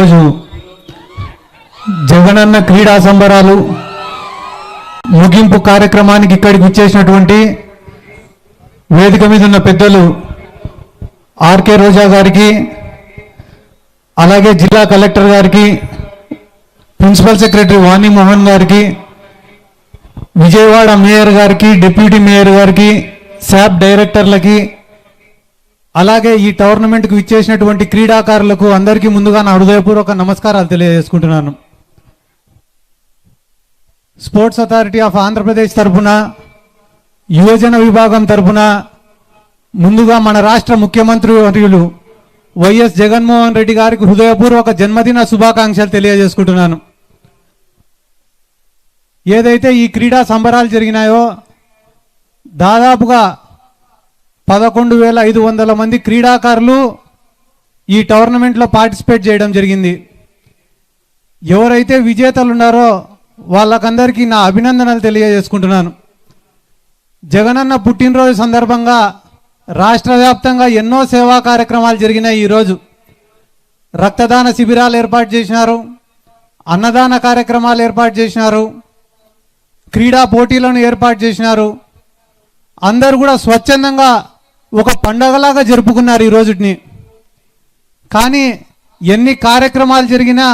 ఈరోజు జగనన్న క్రీడా సంబరాలు ముగింపు కార్యక్రమానికి ఇక్కడికి వచ్చేసినటువంటి వేదిక మీద ఉన్న పెద్దలు ఆర్కే రోజా గారికి అలాగే జిల్లా కలెక్టర్ గారికి ప్రిన్సిపల్ సెక్రటరీ వాణి మోహన్ గారికి విజయవాడ మేయర్ గారికి డిప్యూటీ మేయర్ గారికి శాప్ డైరెక్టర్లకి అలాగే ఈ టోర్నమెంట్కు ఇచ్చేసినటువంటి క్రీడాకారులకు అందరికీ ముందుగా నా హృదయపూర్వక నమస్కారాలు తెలియజేసుకుంటున్నాను. స్పోర్ట్స్ అథారిటీ ఆఫ్ ఆంధ్రప్రదేశ్ తరఫున యువజన విభాగం తరఫున ముందుగా మన రాష్ట్ర ముఖ్యమంత్రి వర్యులు వైఎస్ జగన్మోహన్ రెడ్డి గారికి హృదయపూర్వక జన్మదిన శుభాకాంక్షలు తెలియజేసుకుంటున్నాను. ఏదైతే ఈ క్రీడా సంబరాలు జరిగినాయో దాదాపుగా పదకొండు వేల ఐదు వందల మంది క్రీడాకారులు ఈ టోర్నమెంట్లో పార్టిసిపేట్ చేయడం జరిగింది. ఎవరైతే విజేతలు ఉన్నారో వాళ్ళకందరికీ నా అభినందనలు తెలియజేసుకుంటున్నాను. జగనన్న పుట్టినరోజు సందర్భంగా రాష్ట్ర వ్యాప్తంగా ఎన్నో సేవా కార్యక్రమాలు జరిగినాయి ఈరోజు రక్తదాన శిబిరాలు ఏర్పాటు చేసినారు. అన్నదాన కార్యక్రమాలు ఏర్పాటు చేసినారు. క్రీడా పోటీలను ఏర్పాటు చేసినారు. అందరూ కూడా స్వచ్ఛందంగా ఒక పండగలాగా జరుపుకున్నారు ఈ రోజుని. కానీ ఎన్ని కార్యక్రమాలు జరిగినా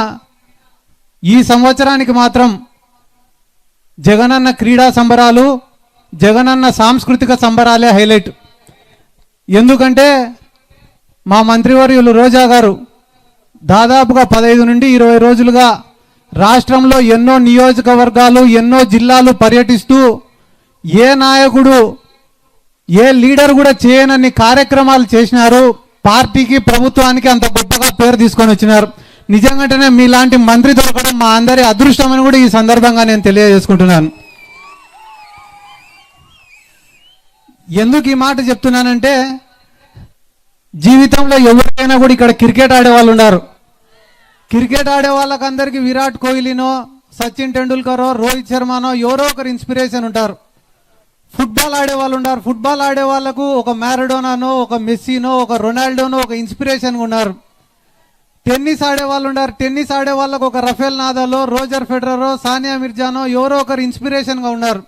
ఈ సంవత్సరానికి మాత్రం జగనన్న క్రీడా సంబరాలు జగనన్న సాంస్కృతిక సంబరాలే హైలైట్. ఎందుకంటే మా మంత్రివర్యులు రోజా గారు దాదాపుగా పదహైదు నుండి ఇరవై రోజులుగా రాష్ట్రంలో ఎన్నో నియోజకవర్గాలు ఎన్నో జిల్లాలు పర్యటిస్తూ ఏ నాయకుడు ఏ లీడర్ కూడా చేయనన్ని కార్యక్రమాలు చేసినారు పార్టీకి ప్రభుత్వానికి అంత గొప్పగా పేరు తీసుకొని వచ్చినారు. నిజంగానే మీలాంటి మంత్రి దొరకడం మా అందరి అదృష్టం అని కూడా ఈ సందర్భంగా నేను తెలియజేసుకుంటున్నాను. ఎందుకు ఈ మాట చెప్తున్నానంటే జీవితంలో ఎవరికైనా కూడా ఇక్కడ క్రికెట్ ఆడే వాళ్ళు ఉన్నారు క్రికెట్ ఆడే వాళ్ళకందరికీ విరాట్ కోహ్లీనో సచిన్ టెండూల్కరో రోహిత్ శర్మనో ఎవరో ఒకరు ఇన్స్పిరేషన్ ఉంటారు. ఫుట్బాల్ ఆడే వాళ్ళు ఉన్నారు. ఫుట్బాల్ ఆడే వాళ్ళకు ఒక మ్యారడోనానో ఒక మెస్సీనో ఒక రొనాల్డోనో ఒక ఇన్స్పిరేషన్గా ఉన్నారు. టెన్నిస్ ఆడే వాళ్ళు ఉన్నారు. టెన్నిస్ ఆడే వాళ్ళకు ఒక రఫేల్ నాదాలో రోజర్ ఫెడరరో సానియా మిర్జానో ఎవరో ఒకరు ఇన్స్పిరేషన్గా ఉన్నారు.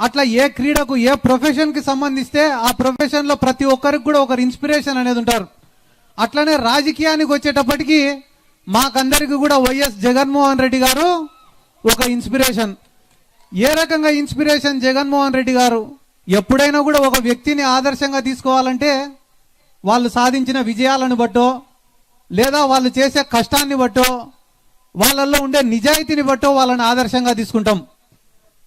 అట్లా ఏ క్రీడకు ఏ ప్రొఫెషన్కి సంబంధిస్తే ఆ ప్రొఫెషన్లో ప్రతి ఒక్కరికి కూడా ఒకరు ఇన్స్పిరేషన్ అనేది ఉంటారు. అట్లనే రాజకీయానికి వచ్చేటప్పటికి మాకందరికి కూడా వైఎస్ జగన్మోహన్ రెడ్డి గారు ఒక ఇన్స్పిరేషన్. ఏ రకంగా ఇన్స్పిరేషన్ జగన్మోహన్ రెడ్డి గారు ఎప్పుడైనా కూడా ఒక వ్యక్తిని ఆదర్శంగా తీసుకోవాలంటే వాళ్ళు సాధించిన విజయాలను బట్టో లేదా వాళ్ళు చేసే కష్టాన్ని బట్టో వాళ్ళల్లో ఉండే నిజాయితీని బట్టో వాళ్ళని ఆదర్శంగా తీసుకుంటాం.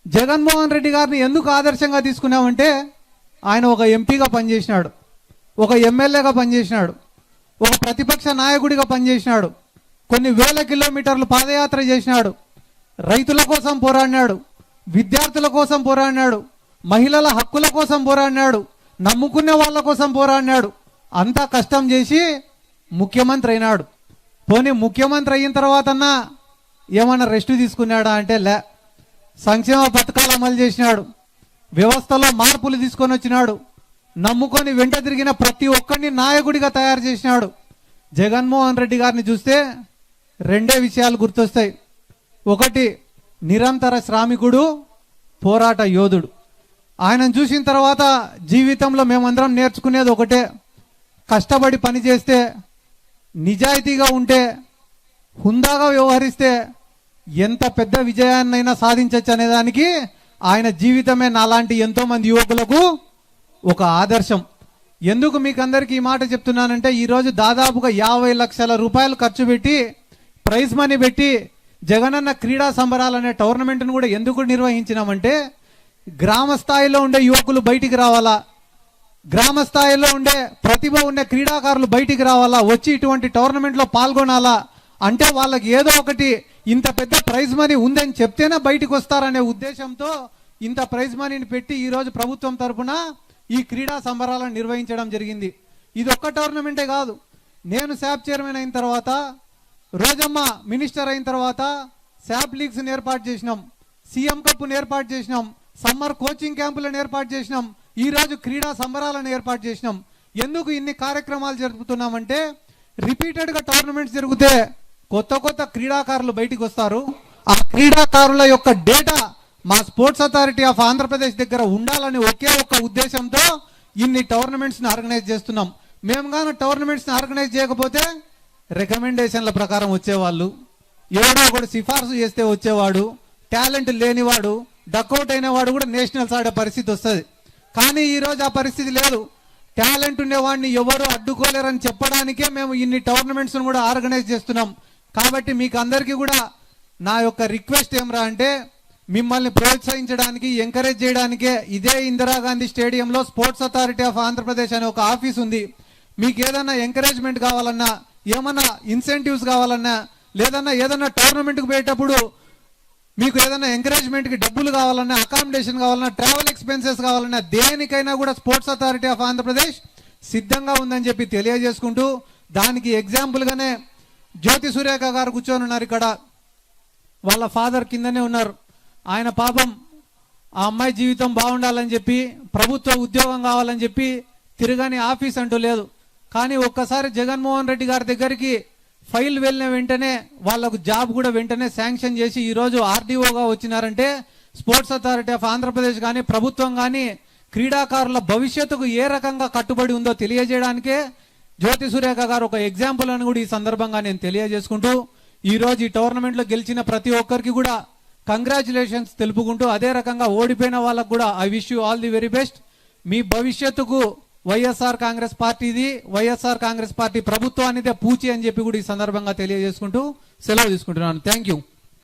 జగన్మోహన్ రెడ్డి గారిని ఎందుకు ఆదర్శంగా తీసుకున్నామంటే ఆయన ఒక ఎంపీగా పనిచేసినాడు ఒక ఎమ్మెల్యేగా పనిచేసినాడు ఒక ప్రతిపక్ష నాయకుడిగా పనిచేసినాడు కొన్ని వేల కిలోమీటర్లు పాదయాత్ర చేసినాడు రైతుల కోసం పోరాడినాడు విద్యార్థుల కోసం పోరాడినాడు. మహిళల హక్కుల కోసం పోరాడినాడు. నమ్ముకునే వాళ్ళ కోసం పోరాడినాడు. అంతా కష్టం చేసి ముఖ్యమంత్రి అయినాడు. పోనీ ముఖ్యమంత్రి అయిన తర్వాతన్నా ఏమన్నా రెస్ట్ తీసుకున్నాడా అంటే లే. సంక్షేమ పథకాలు అమలు చేసినాడు. వ్యవస్థలో మార్పులు తీసుకొని వచ్చినాడు. నమ్ముకొని వెంట తిరిగిన ప్రతి ఒక్కరిని నాయకుడిగా తయారు చేసినాడు. జగన్మోహన్ రెడ్డి గారిని చూస్తే రెండే విషయాలు గుర్తొస్తాయి. ఒకటి నిరంతర శ్రామికుడు పోరాట యోధుడు. ఆయనను చూసిన తర్వాత జీవితంలో మేమందరం నేర్చుకునేది ఒకటే. కష్టపడి పని చేస్తే నిజాయితీగా ఉంటే హుందాగా వ్యవహరిస్తే ఎంత పెద్ద విజయాన్నైనా సాధించవచ్చు అనే దానికి ఆయన జీవితమే నాలాంటి ఎంతోమంది యువకులకు ఒక ఆదర్శం. ఎందుకు మీకు అందరికీ ఈ మాట చెప్తున్నానంటే ఈరోజు దాదాపుగా యాభై లక్షల రూపాయలు ఖర్చు పెట్టి ప్రైజ్ మనీ పెట్టి జగనన్న క్రీడా సంబరాలు అనే టోర్నమెంట్ను కూడా ఎందుకు నిర్వహించినామంటే గ్రామ స్థాయిలో ఉండే యువకులు బయటికి రావాలా? గ్రామ స్థాయిలో ఉండే ప్రతిభ ఉండే క్రీడాకారులు బయటికి రావాలా? వచ్చి ఇటువంటి టోర్నమెంట్లో పాల్గొనాలా? అంటే వాళ్ళకి ఏదో ఒకటి ఇంత పెద్ద ప్రైజ్ మనీ ఉందని చెప్తేనే బయటకు వస్తారనే ఉద్దేశంతో ఇంత ప్రైజ్ మనీని పెట్టి ఈరోజు ప్రభుత్వం తరఫున ఈ క్రీడా సంబరాలను నిర్వహించడం జరిగింది. ఇది ఒక్క టోర్నమెంటే కాదు. నేను శాప్ చైర్మన్ అయిన తర్వాత రోజమ్మ మినిస్టర్ అయిన తర్వాత శాప్ లీగ్స్ని ఏర్పాటు చేసినాం. సీఎం కప్ను ఏర్పాటు చేసినాం. సమ్మర్ కోచింగ్ క్యాంపులను ఏర్పాటు చేసినాం. ఈ రోజు క్రీడా సంబరాలను ఏర్పాటు చేసినాం. ఎందుకు ఇన్ని కార్యక్రమాలు జరుపుతున్నామంటే రిపీటెడ్గా టోర్నమెంట్స్ జరిగితే కొత్త కొత్త క్రీడాకారులు బయటికి వస్తారు. ఆ క్రీడాకారుల యొక్క డేటా మా స్పోర్ట్స్ అథారిటీ ఆఫ్ ఆంధ్రప్రదేశ్ దగ్గర ఉండాలని ఒకే ఒక్క ఉద్దేశంతో ఇన్ని టోర్నమెంట్స్ని ఆర్గనైజ్ చేస్తున్నాం. మేము కానీ టోర్నమెంట్స్ని ఆర్గనైజ్ చేయకపోతే రికమెండేషన్ల ప్రకారం వచ్చేవాళ్ళు. ఎవడో ఒకడు సిఫార్సు చేస్తే వచ్చేవాడు. టాలెంట్ లేనివాడు డక్అవుట్ అయిన వాడు కూడా నేషనల్స్ ఆడే పరిస్థితి వస్తుంది. కానీ ఈ రోజు ఆ పరిస్థితి లేదు. టాలెంట్ ఉండేవాడిని ఎవరు అడ్డుకోలేరని చెప్పడానికే మేము ఇన్ని టోర్నమెంట్స్ను కూడా ఆర్గనైజ్ చేస్తున్నాం. కాబట్టి మీకు అందరికీ కూడా నా యొక్క రిక్వెస్ట్ ఏమరా అంటే మిమ్మల్ని ప్రోత్సహించడానికి ఎంకరేజ్ చేయడానికే ఇదే ఇందిరాగాంధీ స్టేడియంలో స్పోర్ట్స్ అథారిటీ ఆఫ్ ఆంధ్రప్రదేశ్ అనే ఒక ఆఫీస్ ఉంది. మీకు ఏదైనా ఎంకరేజ్మెంట్ కావాలన్నా ఏమన్నా ఇన్సెంటివ్స్ కావాలన్నా లేదన్నా ఏదన్నా టోర్నమెంట్కి పోయేటప్పుడు మీకు ఏదైనా ఎంకరేజ్మెంట్కి డబ్బులు కావాలన్నా అకామిడేషన్ కావాలన్నా ట్రావెల్ ఎక్స్పెన్సెస్ కావాలన్నా దేనికైనా కూడా స్పోర్ట్స్ అథారిటీ ఆఫ్ ఆంధ్రప్రదేశ్ సిద్ధంగా ఉందని చెప్పి తెలియజేసుకుంటూ దానికి ఎగ్జాంపుల్గానే జ్యోతి సురేఖ గారు కూర్చొని ఉన్నారు ఇక్కడ. వాళ్ళ ఫాదర్ కిందనే ఉన్నారు. ఆయన పాపం ఆ అమ్మాయి జీవితం బాగుండాలని చెప్పి ప్రభుత్వ ఉద్యోగం కావాలని చెప్పి తిరగని ఆఫీస్ అంటూ లేదు. కానీ ఒక్కసారి జగన్మోహన్ రెడ్డి గారి దగ్గరికి ఫైల్ వెళ్ళిన వెంటనే వాళ్ళకు జాబ్ కూడా వెంటనే శాంక్షన్ చేసి ఈరోజు ఆర్డీఓగా వచ్చినారంటే స్పోర్ట్స్ అథారిటీ ఆఫ్ ఆంధ్రప్రదేశ్ కానీ ప్రభుత్వం కానీ క్రీడాకారుల భవిష్యత్తుకు ఏ రకంగా కట్టుబడి ఉందో తెలియజేయడానికే జ్యోతి సురేఖ గారు ఒక ఎగ్జాంపుల్ అని కూడా ఈ సందర్భంగా నేను తెలియజేసుకుంటూ ఈరోజు ఈ టోర్నమెంట్లో గెలిచిన ప్రతి ఒక్కరికి కూడా కంగ్రాచులేషన్స్ తెలుపుకుంటూ అదే రకంగా ఓడిపోయిన వాళ్ళకు కూడా I wish you all the very best మీ భవిష్యత్తుకు వైఎస్ఆర్ కాంగ్రెస్ పార్టీది వైఎస్ఆర్ కాంగ్రెస్ పార్టీ ప్రభుత్వానిదే పూచి అని చెప్పి కూడా ఈ సందర్భంగా తెలియజేసుకుంటూ సెలవు తీసుకుంటున్నాను. Thank you